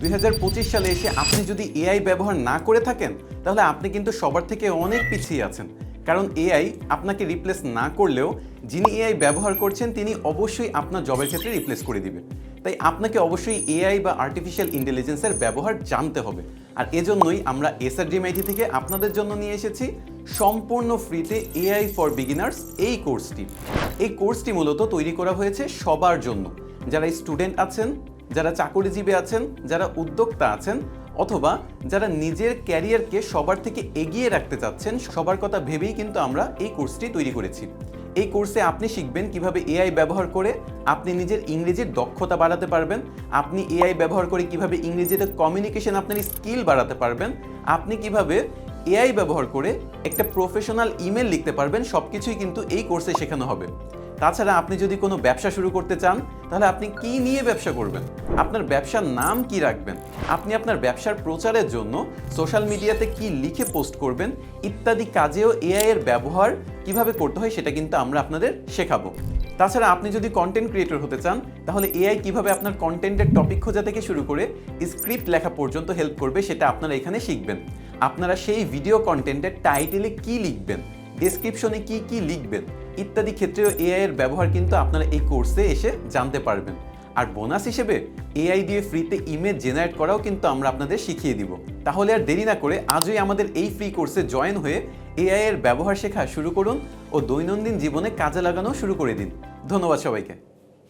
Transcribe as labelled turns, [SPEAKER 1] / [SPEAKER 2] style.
[SPEAKER 1] দুই হাজার পঁচিশ সালে এসে আপনি যদি এআই ব্যবহার না করে থাকেন, তাহলে আপনি কিন্তু সবার থেকে অনেক পিছিয়ে আছেন। কারণ এআই আপনাকে রিপ্লেস না করলেও যিনি এআই ব্যবহার করছেন, তিনি অবশ্যই আপনার জবের ক্ষেত্রে রিপ্লেস করে দিবে তাই আপনাকে অবশ্যই এআই বা আর্টিফিশিয়াল ইন্টেলিজেন্সের ব্যবহার জানতে হবে। আর এজন্যই আমরা এসআরডিএমআইটি থেকে আপনাদের জন্য নিয়ে এসেছি সম্পূর্ণ ফ্রিতে এআই ফর বিগিনার্স এই কোর্সটি এই কোর্সটি মূলত তৈরি করা হয়েছে সবার জন্য। যারা স্টুডেন্ট আছেন যারা চাকরিজীবী আছেন, যারা উদ্যোক্তা আছেন, অথবা যারা নিজের ক্যারিয়ারকে সবার থেকে এগিয়ে রাখতে চাচ্ছেন, সবার কথা ভেবেই কিন্তু আমরা এই কোর্সটি তৈরি করেছি। এই কোর্সে আপনি শিখবেন কীভাবে এআই ব্যবহার করে আপনি নিজের ইংরেজির দক্ষতা বাড়াতে পারবেন, আপনি এআই ব্যবহার করে কীভাবে ইংরেজিতে কমিউনিকেশন আপনার স্কিল বাড়াতে পারবেন, আপনি কীভাবে এআই ব্যবহার করে একটা প্রফেশনাল ইমেল লিখতে পারবেন সব কিছুই কিন্তু এই কোর্সে শেখানো হবে। তাছাড়া আপনি যদি কোনো ব্যবসা শুরু করতে চান, তাহলে আপনি কি নিয়ে ব্যবসা করবেন? আপনার ব্যবসার নাম কি রাখবেন? আপনি আপনার ব্যবসার প্রচারের জন্য সোশ্যাল মিডিয়াতে কি লিখে পোস্ট করবেন? ইত্যাদি কাজেও এআই এর ব্যবহার কীভাবে করতে হয় সেটা কিন্তু আমরা আপনাদের শেখাবো। তাছাড়া আপনি যদি কন্টেন্ট ক্রিয়েটর হতে চান, তাহলে এআই কীভাবে আপনার কন্টেন্টের টপিক খোঁজা থেকে শুরু করে স্ক্রিপ্ট লেখা পর্যন্ত হেল্প করবে সেটা আপনারা এখানে শিখবেন। আপনারা সেই ভিডিও কন্টেন্টের টাইটেলে কি লিখবেন? ডেসক্রিপশনে কি কি লিখবেন? ইত্যাদি ক্ষেত্রেও এআই এর ব্যবহার কিন্তু আপনারা এই কোর্সে এসে জানতে পারবেন। আর বোনাস হিসেবে এআই দিয়ে ফ্রিতে ইমেজ জেনারেট করাও কিন্তু আমরা আপনাদের শিখিয়ে দিব। তাহলে আর দেরি না করে আজই আমাদের এই ফ্রি কোর্সে জয়েন হয়ে এআই এর ব্যবহার শেখা শুরু করুন ও দৈনন্দিন জীবনে কাজে লাগানো শুরু করে দিন। ধন্যবাদ সবাইকে।